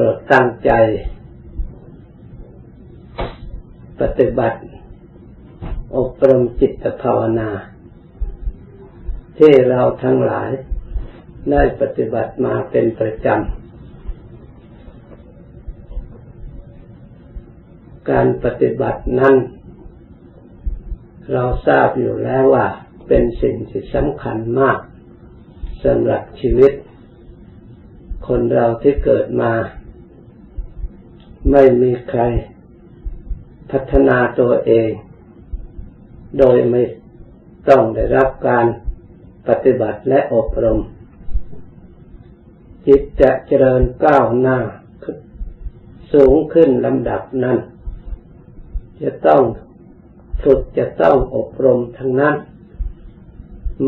รดตั้งใจ ปฏิบัติ อบรมจิตภาวนา ที่เราทั้งหลาย ได้ปฏิบัติมาเป็นประจำ การปฏิบัตินั้น เราทราบอยู่แล้วว่า เป็นสิ่งที่สำคัญมากสำหรับชีวิตคนเราที่เกิดมา ไม่มีใครพัฒนาตัวเอง โดยไม่ต้องได้รับการปฏิบัติและอบรม จิตจะเจริญก้าวหน้า สูงขึ้นลำดับนั้น จะต้องฝึกจะต้องอบรมทั้งนั้น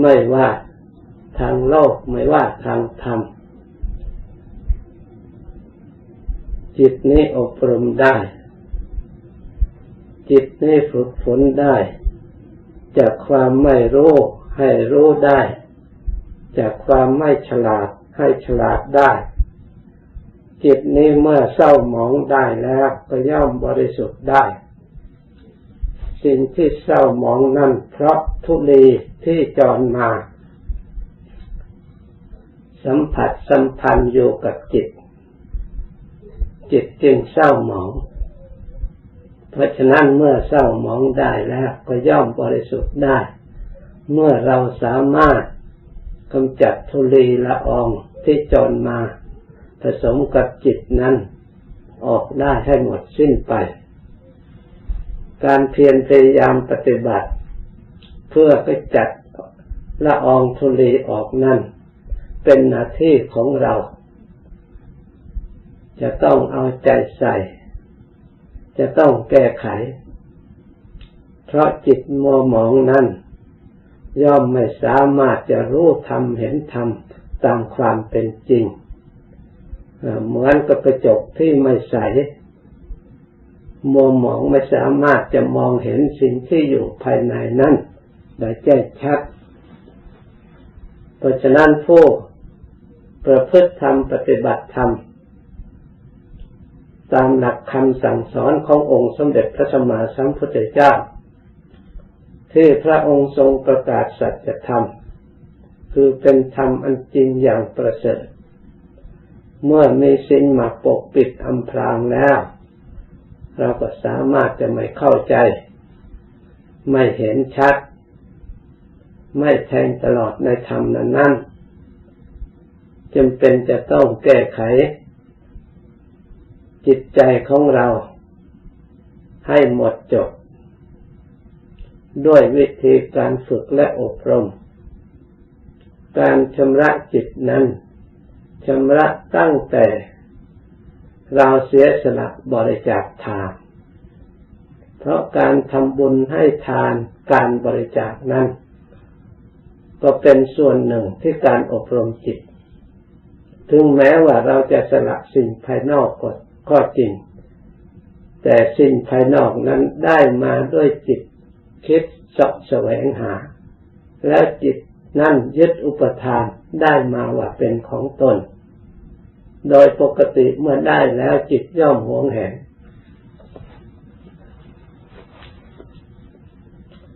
ไม่ว่าทางโลกไม่ว่าทางธรรม จิตนี้อบรมได้ จิตนี้ฝึกฝนได้ จากความไม่รู้ให้รู้ได้ จากความไม่ฉลาดให้ฉลาดได้ จิตนี้เมื่อเศร้าหมองได้แล้วก็ย่อมบริสุทธิ์ได้ สิ่งที่เศร้าหมองนั่นเพราะทุลีที่จรมา สัมผัสสัมพันธ์อยู่กับจิต จิตจึงเศร้าหมอง เพราะฉะนั้นเมื่อเศร้าหมองได้แล้วก็ย่อมบริสุทธิ์ได้ เมื่อเราสามารถกำจัดทุลีละอองที่จรมา ผสมกับจิตนั้น ออกได้ให้หมดสิ้นไป การเพียรพยายามปฏิบัติ เพื่อไปจัดละอองทุลีออกนั่นเป็นหน้าที่ของเรา จะต้องเอาใจใส่ จะต้องแก้ไข เพราะจิตมัวหมองนั้น ย่อมไม่สามารถจะรู้ธรรมเห็นธรรมตามความเป็นจริง เหมือนกับกระจกที่ไม่ใสมัวหมองไม่สามารถจะมองเห็นสิ่งที่อยู่ภายในนั้นได้แจ้งชัด เพราะฉะนั้นผู้ประพฤติธรรมปฏิบัติธรรม ตามหลักคำสั่งสอนขององค์สมเด็จพระสัมมาสัมพุทธเจ้า ที่พระองค์ทรงประกาศสัจธรรม คือเป็นธรรมอันจริงอย่างประเสริฐ เมื่อมีสิ่งมาปกปิดอำพรางแล้ว เราก็สามารถจะไม่เข้าใจ ไม่เห็นชัด ไม่แทงตลอดในธรรมนั้นจำเป็นจะต้องแก้ไข จิตใจของเราให้หมดจดด้วยวิธีการฝึกและอบรม การชำระจิตนั้นชำระตั้งแต่ เราเสียสละบริจาคทาน เพราะการทำบุญให้ทานการบริจาคนั้น ก็เป็นส่วนหนึ่งที่การอบรมจิต ถึงแม้ว่าเราจะสละสิ่งภายนอกก็ ก็จริง แต่สิ่งภายนอกนั้นได้มาด้วยจิตคิดสอบแสวงหา แล้วจิตนั่นยึดอุปทานได้มาว่าเป็นของตน โดยปกติเมื่อได้แล้วจิตย่อมหวงแหน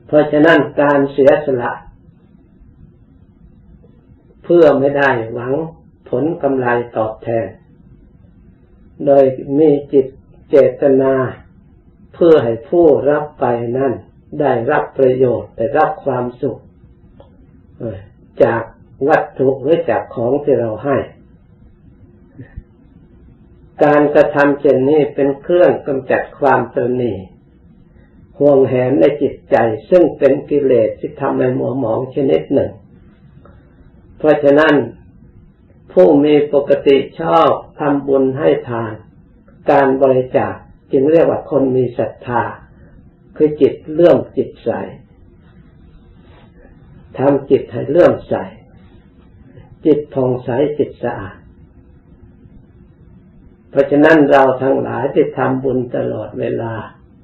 เพราะฉะนั้นการเสียสละ เพื่อไม่ได้หวังผลกำไรตอบแทน โดยมีจิตเจตนา เพื่อให้ผู้รับไปนั่นได้รับประโยชน์ได้รับความสุขจากวัตถุหรือจากของที่เราให้ การกระทำเช่นนี้เป็นเครื่องกำจัดความตรณีห่วงแหนในจิตใจ ซึ่งเป็นกิเลสที่ทำให้มัวหมองชนิดหนึ่ง เพราะฉะนั้นผู้มีปกติชอบ ทำบุญให้ทาน การบริจาคจึงเรียกว่าคนมีศรัทธา คือจิตเลื่อมจิตใสทำจิตให้เลื่อมใส จิตผ่องใสจิตสะอาด เพราะฉะนั้นเราทั้งหลายที่ทำบุญตลอดเวลา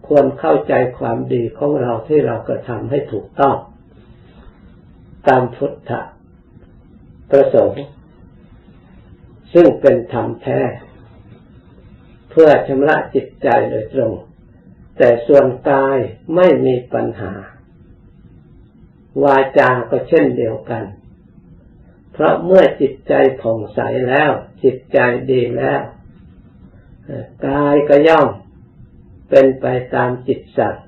ควรเข้าใจความดีของเราที่เรากระทำให้ถูกต้อง ตามพุทธประสงค์ ซึ่งเป็นธรรมแท้ เพื่อชำระจิตใจโดยตรง แต่ส่วนกายไม่มีปัญหา วาจาก็เช่นเดียวกัน เพราะเมื่อจิตใจผ่องใสแล้ว จิตใจดีแล้วกายก็ย่อมเป็นไปตามจิตสัตว์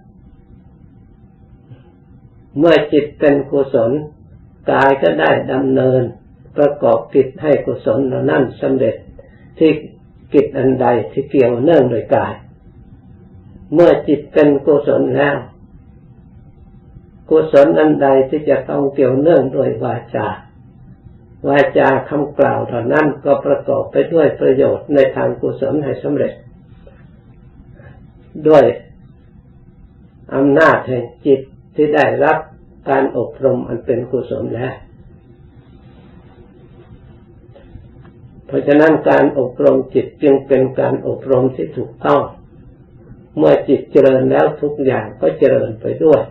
เมื่อจิตเป็นกุศลกายก็ได้ดำเนิน ประกอบกิจให้กุศลนั้นสำเร็จที่กิจอันใดที่เกี่ยวเนื่องโดยกาย เมื่อจิตเป็นกุศลแล้วกุศลอันใดที่จะต้องเกี่ยวเนื่องโดยวาจาวาจาคำกล่าวเท่านั้นก็ประกอบไปด้วยประโยชน์ในทางกุศลให้สำเร็จ ด้วยอำนาจแห่งจิตที่ได้รับการอบรมอันเป็นกุศลแล้ว เพราะฉะนั้นการอบรมจิตจึงเป็นการอบรมที่ถูกต้อง เมื่อจิตเจริญแล้วทุกอย่างก็เจริญไปด้วย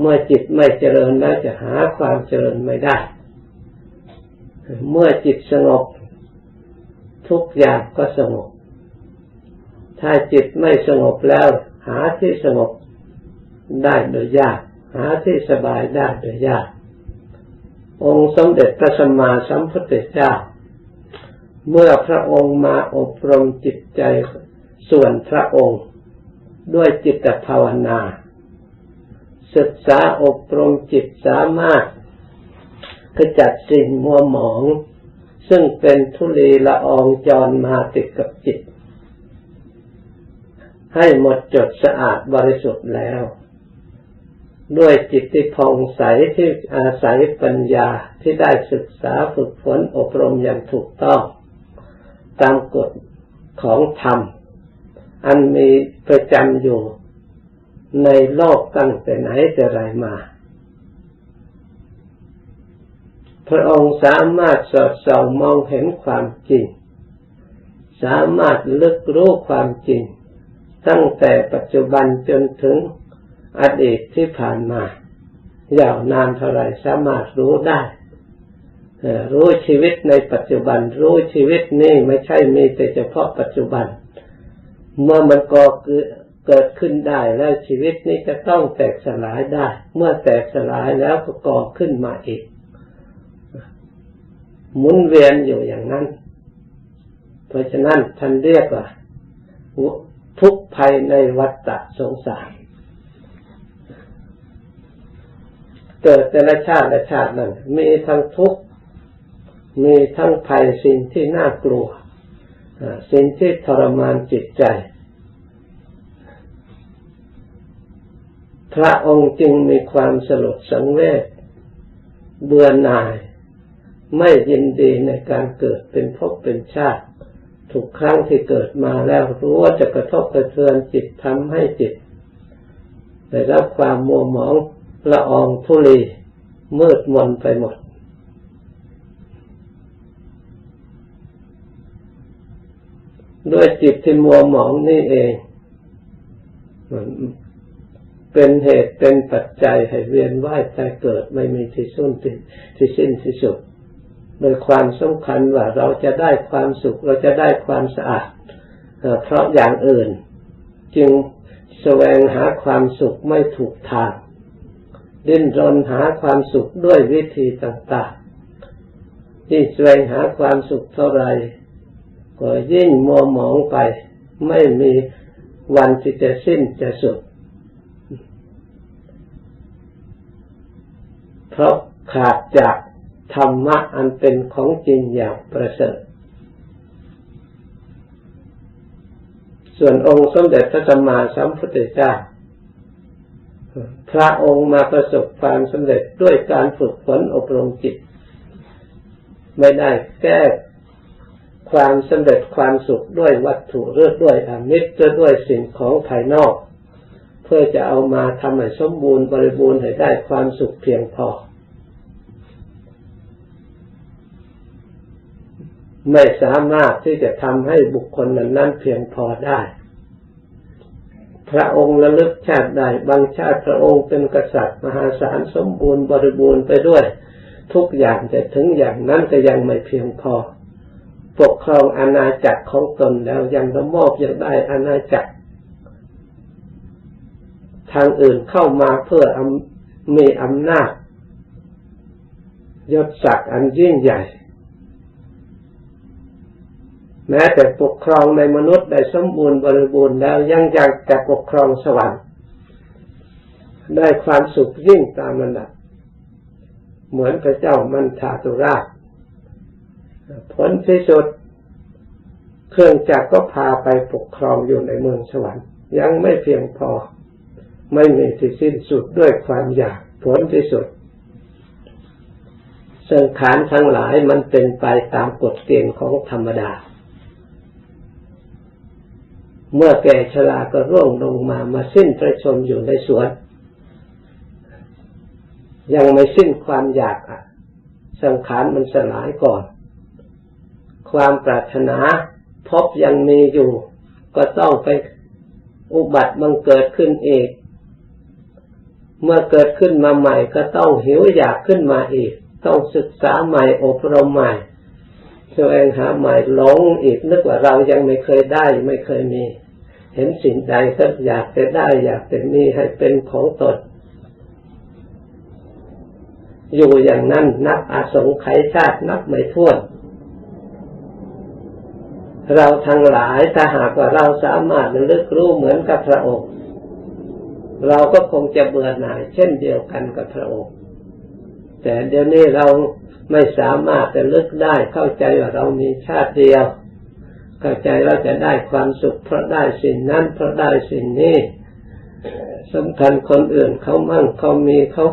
เมื่อจิตไม่เจริญแล้วจะหาความเจริญไม่ได้ เมื่อจิตสงบ ทุกอย่างก็สงบ ถ้าจิตไม่สงบแล้ว หาที่สงบได้โดยยาก หาที่สบายได้โดยยาก องค์สมเด็จพระสัมมาสัมพุทธเจ้า เมื่อพระองค์มาอบรมจิตใจส่วนพระองค์ด้วยจิตภาวนา ศึกษาอบรมจิตสามารถขจัดสิ่งมัวหมอง ซึ่งเป็นทุลีละอองจรมาติดกับจิต ให้หมดจดสะอาดบริสุทธิ์แล้ว ด้วยจิตที่ผ่องใสที่อาศัยปัญญาที่ได้ศึกษาฝึกฝนอบรมอย่างถูกต้อง ตามกฎของธรรม อันมีประจำอยู่ในโลกตั้งแต่ไหนแต่ไรมา พระองค์สามารถสอดส่องมองเห็นความจริง สามารถลึกรู้ความจริง ตั้งแต่ปัจจุบันจนถึงอดีตที่ผ่านมา ยาวนานเท่าไรสามารถรู้ได้ รู้ชีวิตในปัจจุบัน รู้ชีวิตนี้ไม่ใช่มีแต่เฉพาะปัจจุบัน เมื่อมันก่อเกิดขึ้นได้แล้วชีวิตนี้จะต้องแตกสลายได้ เมื่อแตกสลายแล้วก็ก่อขึ้นมาอีก หมุนเวียนอยู่อย่างนั้น เพราะฉะนั้นท่านเรียกว่าทุกภัยในวัฏฏะสงสารเกิดแต่ละชาติละชาตินั้นมีทั้งทุกข์ มีทั้งภัยสิ่งที่น่ากลัวสิ่งที่ทรมานจิตใจ พระองค์จึงมีความสลดสังเวชเบื่อหน่าย ไม่ยินดีในการเกิดเป็นภพเป็นชาติ ทุกครั้งที่เกิดมาแล้วรู้ว่าจะกระทบกระเทือนจิตทำให้จิตได้รับความมัวหมองละอองทุลีมืดมนไปหมด ด้วยจิตที่มัวหมองนี่เองเป็นเหตุเป็นปัจจัยให้เวียนว่ายตายเกิดไม่มีที่สุดที่สิ้นที่สุดโดยความสำคัญว่าเราจะได้ความสุข เราจะได้ความสะอาดเพราะอย่างอื่น จึงแสวงหาความสุขไม่ถูกทางดิ้นรนหาความสุขด้วยวิธีต่างๆที่แสวงหาความสุขเท่าไร ก็ยิ่งมัวหมองไป ไม่มีวันที่จะสิ้นจะสุด เพราะขาดจากธรรมะอันเป็นของจริงอย่างประเสริฐ ส่วนองค์สมเด็จพระสัมมาสัมพุทธเจ้า พระองค์มาประสบความสำเร็จด้วยการฝึกฝนอบรมจิต ไม่ได้แก้ ความสำเร็จความสุขด้วยวัตถุเรื่อด้วยอมิตรด้วยสิ่งของภายนอก เพื่อจะเอามาทำให้สมบูรณ์บริบูรณ์ให้ได้ความสุขเพียงพอ ไม่สามารถที่จะทำให้บุคคลนั้นนั้นเพียงพอได้ พระองค์ระลึกชาติใดบางชาติพระองค์เป็นกษัตริย์มหาศาลสมบูรณ์บริบูรณ์ไปด้วย ทุกอย่างแต่ถึงอย่างนั้นก็ยังไม่เพียงพอ ปกครองอาณาจักรของตนแล้วยังระมอบยังได้อาณาจักร ทางอื่นเข้ามาเพื่อมีอำนาจยศศักดิ์อันยิ่งใหญ่ แม้แต่ปกครองในมนุษย์ได้สมบูรณ์บริบูรณ์แล้วยังอยากจะปกครองสวรรค์ ได้ความสุขยิ่งตามระดับเหมือนพระเจ้ามันทาตุราช ผลที่สุดเครื่องจักรก็พาไปปกครองอยู่ในเมืองสวรรค์ยังไม่เพียงพอ ไม่มีที่สิ้นสุดด้วยความอยากผลที่สุดสังขารทั้งหลายมันเป็นไปตามกฎเกณฑ์ของธรรมดา เมื่อแก่ชราก็ร่วงลงมามาสิ้นประชมอยู่ในสวน ยังไม่สิ้นความอยากอะ สังขารมันสลายก่อน ความปรารถนาพบยังมีอยู่ ก็ต้องไปอุบัติบังเกิดขึ้นเองเมื่อเกิดขึ้นมาใหม่ก็ต้องหิวอยากขึ้นมาอีก ต้องศึกษาใหม่อบรมใหม่แสวงหาใหม่หลงอีกนึกว่าเรายังไม่เคยได้ไม่เคยมี เห็นสิ่งใดก็อยากจะได้ อยากจะมีให้เป็นของตนอยู่อย่างนั้นนับอาสงไขยชาตินับไม่ถ้วน เราทั้งหลายถ้าหากว่าเราสามารถระลึกรู้เหมือนกับพระองค์ เราก็คงจะเบื่อหน่าย เช่นเดียวกันกับพระองค์ แต่เดี๋ยวนี้เราไม่สามารถจะลึกได้เข้าใจว่าเรามีชาติเดียว เข้าใจเราจะได้ความสุขเพราะได้สิ่งนั้นเพราะได้สิ่งนี้สำคัญคนอื่นเขามั่งเขามีเขา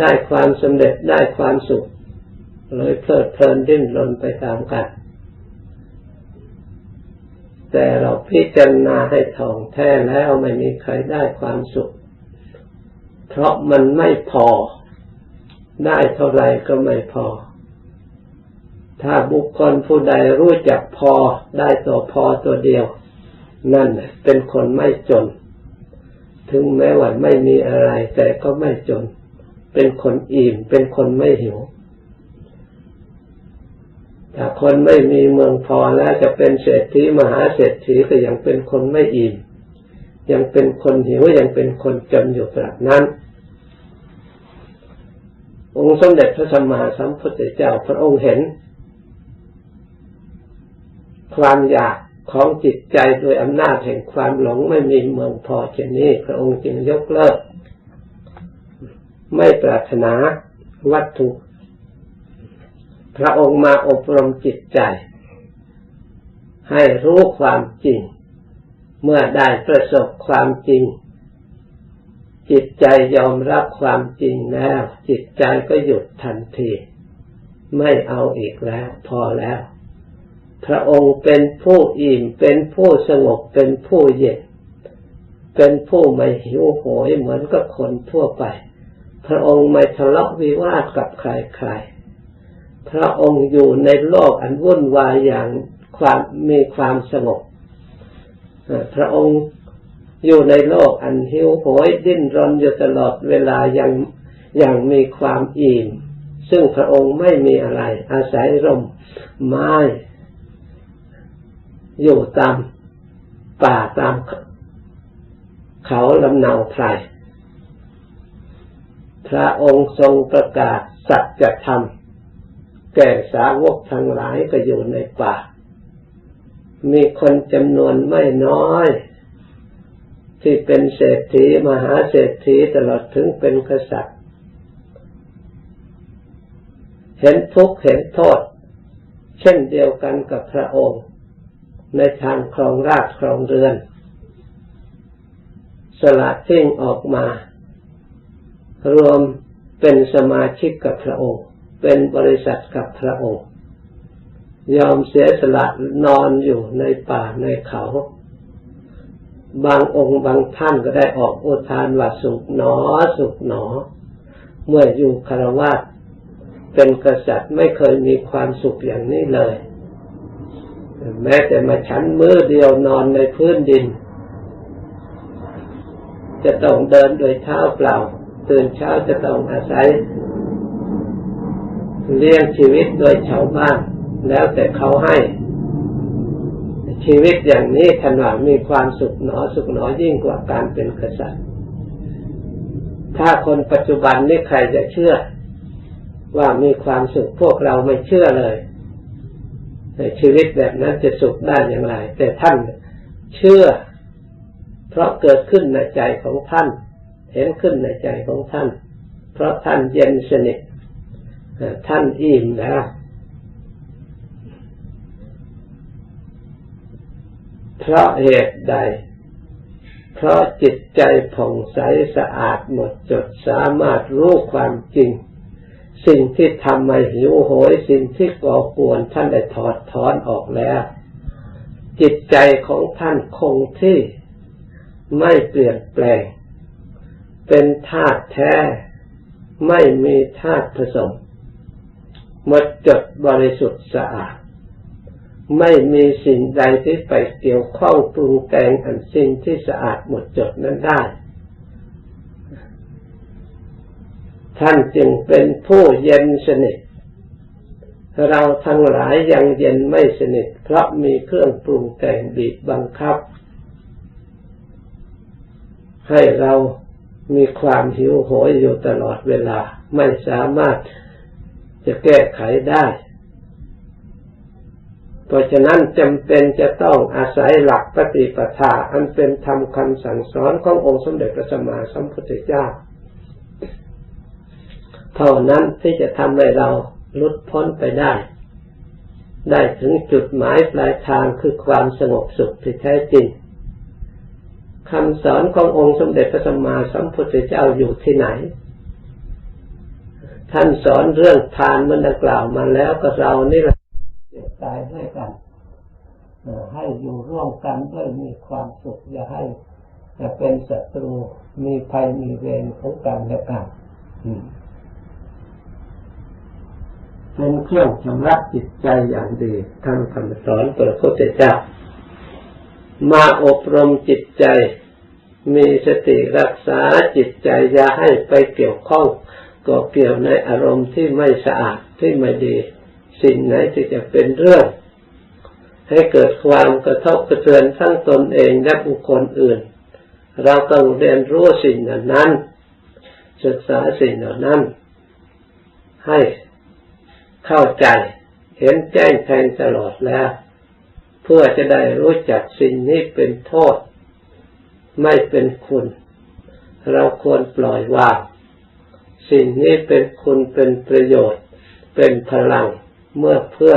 ได้ความสำเร็จได้ความสุขเลยเพลิดเพลินดิ้นรนไปตามกัน แต่เราพิจารณาให้ท่องแท้แล้วไม่มีใครได้ความสุข เพราะมันไม่พอ ได้เท่าไรก็ไม่พอ ถ้าบุคคลผู้ใดรู้จักพอได้ตัวพอตัวเดียว นั่นเป็นคนไม่จน ถึงแม้ว่าไม่มีอะไรแต่ก็ไม่จน เป็นคนอิ่ม เป็นคนไม่หิว ถ้าคนไม่มีเมืองพอแล้วจะเป็นเศรษฐีมหาเศรษฐีก็ยังเป็นคนไม่อิ่มยังเป็นคนหิวยังเป็นคนจนอยู่แบบนั้น องค์สมเด็จพระสัมมาสัมพุทธเจ้าพระองค์เห็น ความอยากของจิตใจโดยอำนาจแห่งความหลงไม่มีเมืองพอเช่นนี้ พระองค์จึงยกเลิก ไม่ปรารถนาวัตถุ พระองค์มาอบรมจิตใจ ให้รู้ความจริง เมื่อได้ประสบความจริง จิตใจยอมรับความจริงแล้ว จิตใจก็หยุดทันที ไม่เอาอีกแล้ว พอแล้ว พระองค์เป็นผู้อิ่มเป็นผู้สงบเป็นผู้เย็นเป็นผู้ไม่หิวโหยเหมือนกับคนทั่วไป พระองค์ไม่ทะเลาะวิวาทกับใครๆ พระองค์อยู่ในโลกอันวุ่นวายอย่างความมีความสงบพระองค์อยู่ในโลกอันหิวโหยดิ้นรนอยู่ตลอดเวลาอยังอยังมีความอิ่มซึ่งพระองค์ไม่มีอะไร อาศัยร่มไม้อยู่ตามป่าตามเขาลำเนาไพรพระองค์ทรงประกาศสัจธรรม แก่สาวกทั้งหลายก็อยู่ในป่า มีคนจำนวนไม่น้อย ที่เป็นเศรษฐีมหาเศรษฐีตลอดถึงเป็นกษัตริย์ เห็นทุกข์เห็นโทษ เช่นเดียวกันกับพระองค์ ในทางครองราชครองเรือน สละทิ้งออกมา รวมเป็นสมาชิกกับพระองค์ เป็นบริษัทกับพระองค์ ยอมเสียสละนอนอยู่ในป่าในเขา บางองค์บางท่านก็ได้ออกอุทานว่าสุขหนอสุขหนอ เมื่ออยู่คารวะเป็นกษัตริย์ไม่เคยมีความสุขอย่างนี้เลย แม้แต่มาชั้นมือเดียวนอนในพื้นดิน จะต้องเดินโดยเท้าเปล่า ตื่นเช้าจะต้องอาศัย เลี้ยงชีวิตโดยชาวบ้าน แล้วแต่เขาให้ ชีวิตอย่างนี้ถนว่ามีความสุขหนอสุขหนอยิ่งกว่าการเป็นกษัตริย์ ถ้าคนปัจจุบันนี่ใครจะเชื่อ ว่ามีความสุขพวกเราไม่เชื่อเลยในชีวิตแบบนั้นจะสุขได้อย่างไร แต่ท่านเชื่อ เพราะเกิดขึ้นในใจของท่าน เห็นขึ้นในใจของท่าน เพราะท่านเย็นสนิท ท่านอิ่มแล้วเพราะเหตุใด เพราะจิตใจผ่องใสสะอาดหมดจดสามารถรู้ความจริง สิ่งที่ทำให้หิวโหยสิ่งที่ก่อกวนท่านได้ถอดถอนออกแล้ว จิตใจของท่านคงที่ไม่เปลี่ยนแปลง เป็นธาตุแท้ ไม่มีธาตุผสม หมดจดบริสุทธิ์สะอาด ไม่มีสิ่งใดที่ไปเกี่ยวข้องปรุงแต่งอันสิ่งที่สะอาดหมดจดนั้นได้ ท่านจึงเป็นผู้เย็นสนิทเราทั้งหลายยังเย็นไม่สนิท เพราะมีเครื่องปรุงแต่งบีบบังคับ ให้เรามีความหิวโหยอยู่ตลอดเวลา ไม่สามารถ จะแก้ไขได้ เพราะฉะนั้นจำเป็นจะต้องอาศัยหลักปฏิปทาอันเป็นธรรมคำสั่งสอนขององค์สมเด็จพระสัมมาสัมพุทธเจ้า เท่านั้นที่จะทำให้เราลุดพ้นไปได้ ได้ถึงจุดหมายปลายทางคือความสงบสุขที่แท้จริงคำสอนขององค์สมเด็จพระสัมมาสัมพุทธเจ้าอยู่ที่ไหน ท่านสอนเรื่องทานมันดังกล่าวมาแล้วก็เรานี่แหละเสียตายด้วยกันให้อยู่ร่วมกันด้วยมีความสุขอย่าให้เป็นศัตรูมีภัยมีเวรของกันและกันเป็นเครื่องชำระจิตใจอย่างดีท่านคำสอนพระพุทธเจ้ามาอบรมจิตใจ มีสติรักษาจิตใจอย่าให้ไปเกี่ยวข้อง ก็เกี่ยวในอารมณ์ที่ไม่สะอาดที่ไม่ดี สิ่งไหนที่จะเป็นเรื่อง ให้เกิดความกระทบกระเทือนทั้งตนเองและบุคคลอื่น เราต้องเรียนรู้สิ่งนั้น ศึกษาสิ่งเหล่านั้น ให้เข้าใจ เห็นแจ้งแทงตลอดแล้ว เพื่อจะได้รู้จักสิ่งนี้เป็นโทษ ไม่เป็นคุณ เราควรปล่อยวาง สิ่งนี้เป็นคุณเป็นประโยชน์ เป็นพลังเมื่อเพื่อ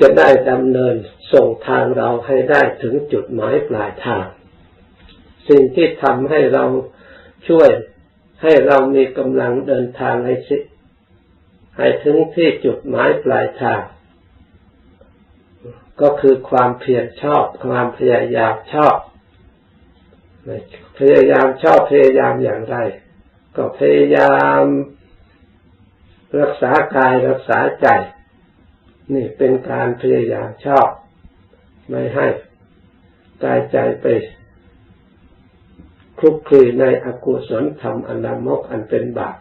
จะได้ดำเนินส่งทางเราให้ได้ถึงจุดหมายปลายทาง สิ่งที่ทำให้เราช่วยให้เรามีกำลังเดินทางให้สิให้ถึงที่จุดหมายปลายทาง ก็คือความเพียรชอบความพยายามชอบพยายามชอบพยายามอย่างไร ก็พยายามรักษากายรักษาใจ นี่เป็นการพยายามชอบ ไม่ให้กายใจไปคลุกคลีในอกุศลธรรมอันลามกอันเป็นบาป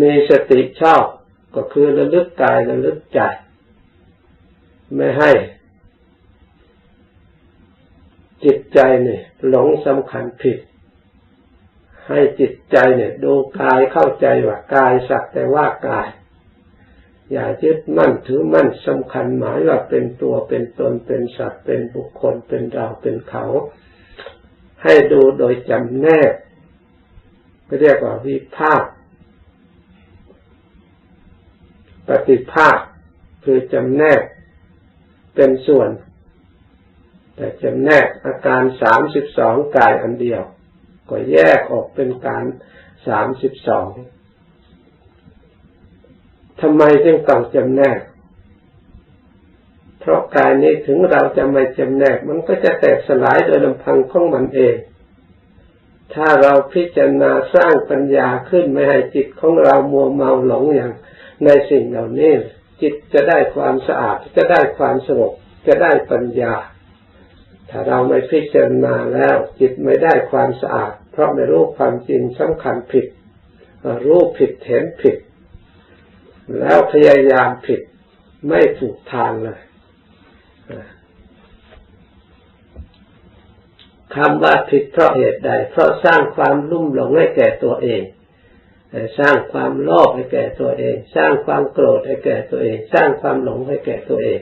มีสติชอบก็คือระลึกกายระลึกใจ ไม่ให้ จิตใจนี่หลงสำคัญผิด ให้จิตใจเนี่ยดูกายเข้าใจว่ากายสักแต่ว่ากาย อย่ายึดมั่นถือมั่นสำคัญหมายว่าเป็นตัวเป็นตนเป็นสัตว์เป็นบุคคลเป็นเราเป็นเขา ให้ดูโดยจำแนกเรียกว่าวิภาคปฏิภาคคือจำแนกเป็นส่วน แต่จำแนกอาการสามสิบสองกายอันเดียว ก็แยกออกเป็นการสามสิบสองทำไมจึงต้องจำแนก เพราะกายนี้ถึงเราจะไม่จำแนก มันก็จะแตกสลายโดยลำพังของมันเอง ถ้าเราพิจารณาสร้างปัญญาขึ้นไม่ให้จิตของเรามัวเมาหลงอย่างในสิ่งเหล่านี้ จิตจะได้ความสะอาดจะได้ความสงบจะได้ปัญญา ถ้าเราไม่พิจารณาแล้วจิตไม่ได้ความสะอาด เพราะไม่รู้ความจริงสำคัญผิด รู้ผิดเห็นผิด แล้วพยายามผิดไม่ถูกทางเลยคำว่าผิดเพราะเหตุใด เพราะสร้างความลุ่มหลงให้แก่ตัวเอง สร้างความโลภให้แก่ตัวเอง สร้างความโกรธให้แก่ตัวเอง สร้างความหลงให้แก่ตัวเอง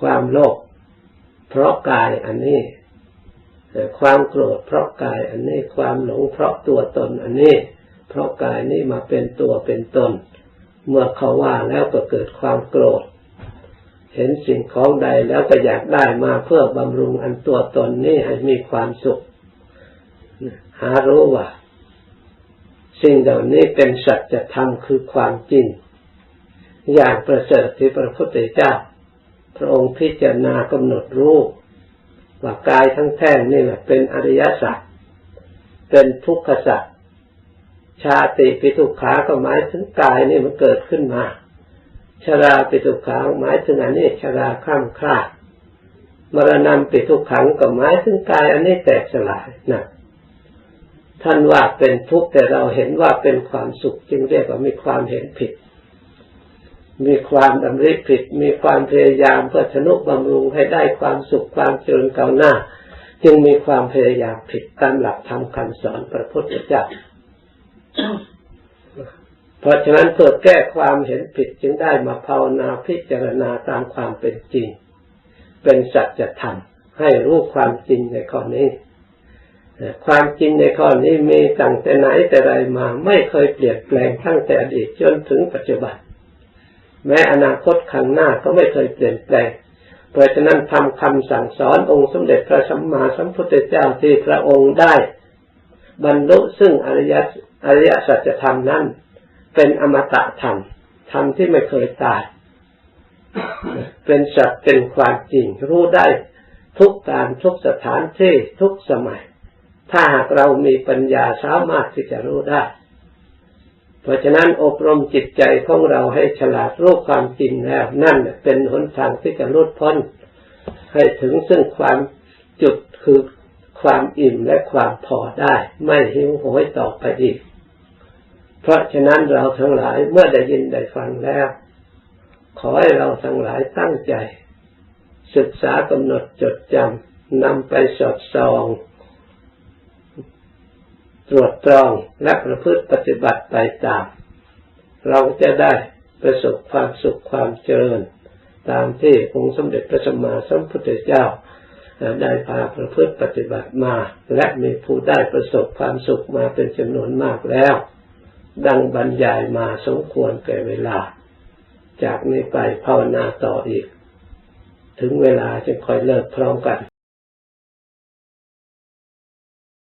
ความโลภ เพราะกายอันนี้ ความโกรธเพราะกายอันนี้ความหลงเพราะตัวตนอันนี้ เพราะกายนี้มาเป็นตัวเป็นตน เมื่อเขาว่าแล้วก็เกิดความโกรธ เห็นสิ่งของใดแล้วก็อยากได้มาเพื่อบำรุงอันตัวตนนี้ให้มีความสุข หารู้ว่าสิ่งเหล่านี้เป็นสัจธรรมคือความจริง อย่างประเสริฐที่พระพุทธเจ้า พระองค์พิจารณากำหนดรู้ว่ากายทั้งแท่งนี่แหละเป็นอริยสัจเป็นทุกขสัจชาติปิทุกขาก็หมายถึงกายนี่มันเกิดขึ้นมา ชราปิทุกขังหมายถึงอันนี้ชราข้ามคลาดมรณะปิทุกขังก็หมายถึงกายอันนี้แตกสลายนะท่านว่าเป็นทุกข์แต่เราเห็นว่าเป็นความสุขจึงเรียกว่ามีความเห็นผิด มีความดำริผิด มีความพยายามเพื่อชนุบำรุงให้ได้ความสุขความเจริญก้าวหน้า จึงมีความพยายามผิดตามหลักธรรมคำสอนพระพุทธเจ้าเพราะฉะนั้นเพื่อแก้ความเห็นผิดจึงได้มาภาวนาพิจารณาตามความเป็นจริง เป็นสัจธรรมให้รู้ความจริงในข้อนี้ความจริงในข้อนี้มีตั้งแต่ไหนแต่ไรมา ไม่เคยเปลี่ยนแปลงตั้งแต่อดีตจนถึงปัจจุบัน แม้อนาคตข้างหน้าก็ไม่เคยเปลี่ยนแปลง เพราะฉะนั้นทำคำสั่งสอนองค์สมเด็จพระสัมมาสัมพุทธเจ้าที่พระองค์ได้ บรรลุซึ่งอริยอริยสัจธรรมนั้น เป็นอมตะธรรมธรรมที่ไม่เคยตาย เป็นสัตว์เป็นความจริงรู้ได้ทุกการทุกสถานที่ทุกสมัย ถ้าหากเรามีปัญญาสามารถที่จะรู้ได้ เพราะฉะนั้นอบรมจิตใจของเราให้ฉลาดรู้ความจริงแล้วนั่นเป็นหนทางที่จะรุดพ้น ให้ถึงซึ่งความจุดคือความอิ่มและความพอได้ ไม่หิวโหยต่อไปอีก เพราะฉะนั้นเราทั้งหลายเมื่อได้ยินได้ฟังแล้ว ขอให้เราทั้งหลายตั้งใจ ศึกษากำหนดจดจำนำไปสอดส่อง ตรวจตรองและประพฤติปฏิบัติไปตาม เราจะได้ประสบความสุขความเจริญ ตามที่องค์สมเด็จพระสัมมาสัมพุทธเจ้าได้พาประพฤติปฏิบัติมา และมีผู้ได้ประสบความสุขมาเป็นจำนวนมากแล้ว ดังบรรยายมาสมควรแก่เวลา จากนี้ไปภาวนาต่ออีก ถึงเวลาจะค่อยเลิกพร้อมกัน